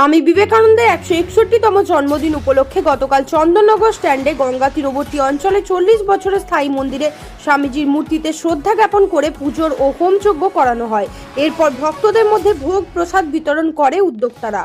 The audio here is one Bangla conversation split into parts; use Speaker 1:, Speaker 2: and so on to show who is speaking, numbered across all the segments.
Speaker 1: স্বামী বিবেকানন্দের একশো একষট্টিতম জন্মদিন উপলক্ষে গতকাল চন্দননগর স্ট্যান্ডে গঙ্গা তীরবর্তী অঞ্চলে চল্লিশ বছরের স্থায়ী মন্দিরে স্বামীজির মূর্তিতে শ্রদ্ধা জ্ঞাপন করে পুজোর ও হোমযজ্ঞ করানো হয়। এরপর ভক্তদের মধ্যে ভোগ প্রসাদ বিতরণ করে উদ্যোক্তারা।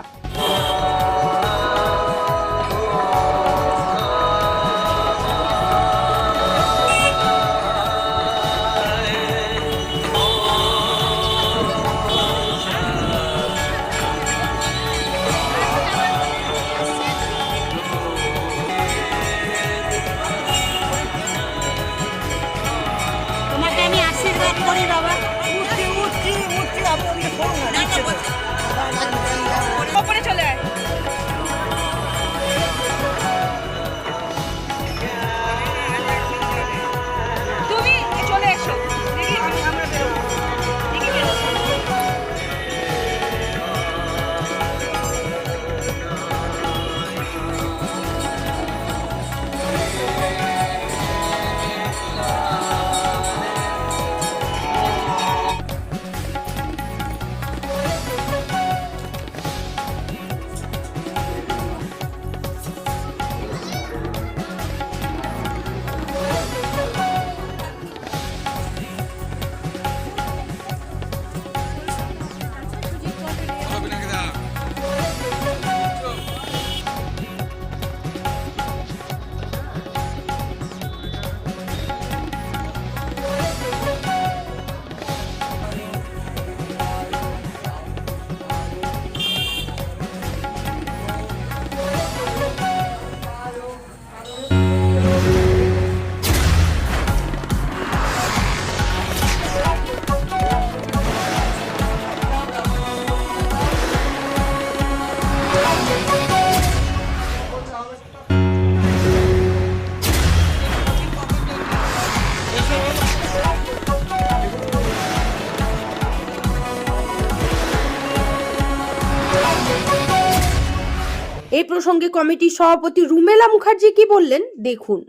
Speaker 1: এই প্রসঙ্গে কমিটির সভাপতি রুমেলা মুখার্জি কি বললেন দেখুন।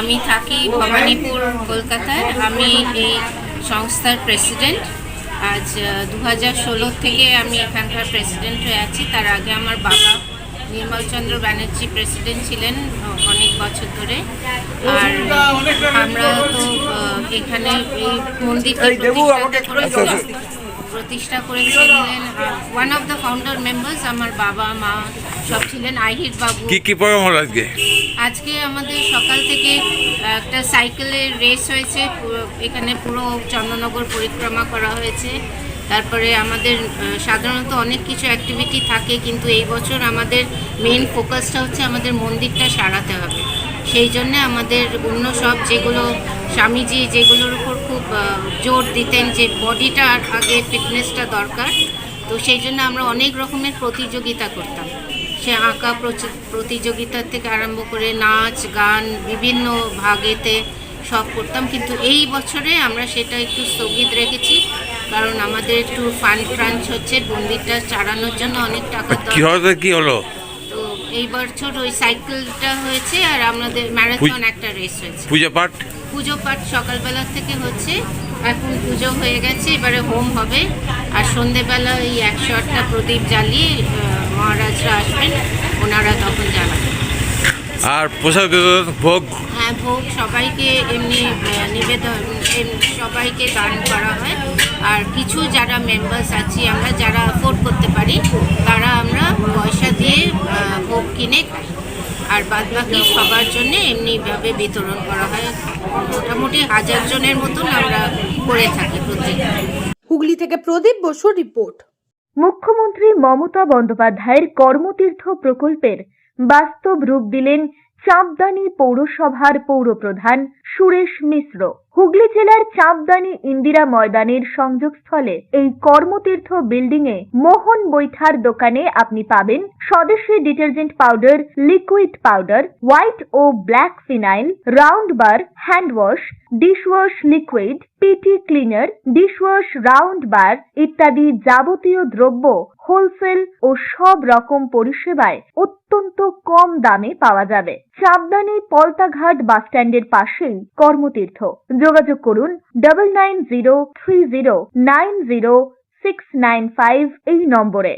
Speaker 2: আমি থাকি ভবানীপুর কলকাতায়। আমি এই সংস্থার প্রেসিডেন্ট। আজ দু হাজার ষোলো থেকে আমি এখানকার প্রেসিডেন্ট হয়ে আছি। তার আগে আমার বাবা নির্মলচন্দ্র ব্যানার্জি প্রেসিডেন্ট ছিলেন অনেক বছর ধরে। আর আমরা তো এখানে এই মন্দিরটি প্রতিষ্ঠা করেছিলেন one of the founder members আমার বাবা মা সব ছিলেন আহির বাবু।
Speaker 3: কি কি প্রোগ্রাম হলো আজকে?
Speaker 2: আজকে আমাদের সকাল থেকে একটা সাইকেলের রেস হয়েছে এখানে পুরো চন্দ্রনগর পরিক্রমা করা হয়েছে। তারপরে আমাদের সাধারণত অনেক কিছু অ্যাক্টিভিটি থাকে কিন্তু এই বছর আমাদের মেন ফোকাসটা হচ্ছে আমাদের মন্দিরটা সারাতে হবে। সেই জন্যে আমাদের অন্য সব যেগুলো স্বামীজি যেগুলোর উপর খুব জোর দিতেন যে বডিটার আগে ফিটনেসটা দরকার, তো সেই জন্য আমরা অনেক রকমের প্রতিযোগিতা করতাম। সে আঁকা প্রতিযোগিতা থেকে আরম্ভ করে নাচ, গান, বিভিন্ন ভাগেতে সব করতাম, কিন্তু এই বছরে আমরা সেটা একটু স্থগিত রেখেছি, কারণ আমাদের একটু ফান্ড ক্রাঞ্চ হচ্ছে মন্দিরটা চালানোর জন্য অনেক টাকা
Speaker 3: কি হলো?
Speaker 2: এই বছর ওই সাইকেলটা হয়েছে আর আমাদের ম্যারাথন একটা রেস হয়েছে।
Speaker 3: পূজা পাঠ?
Speaker 2: পুজো পাঠ সকালবেলা থেকে হচ্ছে। এখন পুজো হয়ে গেছে এবারে হোম হবে। আর সন্ধেবেলা এই একশো আটটা প্রদীপ জ্বালিয়ে মহারাজরা আসবেন ওনারা তখন জ্বালাবেন
Speaker 3: আর প্রসাদ ভোগ?
Speaker 2: হ্যাঁ ভোগ সবাইকে এমনি নিবেদন এম- সবাইকে দান করা হয়। আর কিছু যারা মেম্বার্স আছি আমরা যারা অ্যাফোর্ড করতে পারি তারা আমরা পয়সা দিয়ে আহ, ভোগ কিনে খাই। আর বাদবাকি সবার জন্য এমনিভাবে বিতরণ করা হয়। মোটামুটি হাজার জনের মতন আমরা করে থাকি প্রত্যেক
Speaker 1: হুগলি থেকে প্রদীপ বসুর রিপোর্ট।
Speaker 4: মুখ্যমন্ত্রী মমতা বন্দ্যোপাধ্যায়ের কর্মতীর্থ প্রকল্পের বাস্তব রূপ দিলেন চাঁপদানি পৌরসভার পৌরপ্রধান সুরেশ মিশ্র। হুগলি জেলার চাঁপদানি ইন্দিরা ময়দানের সংযোগস্থলে এই কর্মতীর্থ বিল্ডিং এ মোহন বৈঠার দোকানে আপনি পাবেন স্বদেশী detergent powder, liquid powder, white ও black phenyl, round bar, hand wash, dishwash liquid, PT cleaner, dishwash round bar ইত্যাদি যাবতীয় দ্রব্য হোলসেল ও সব রকম পরিষেবায় অত্যন্ত কম দামে পাওয়া যাবে। চাপদানি পলতাঘাট বাসস্ট্যান্ডের পাশেই কর্মতীর্থ। যোগাযোগ করুন double nine zero three zero nine zero six nine five এই নম্বরে।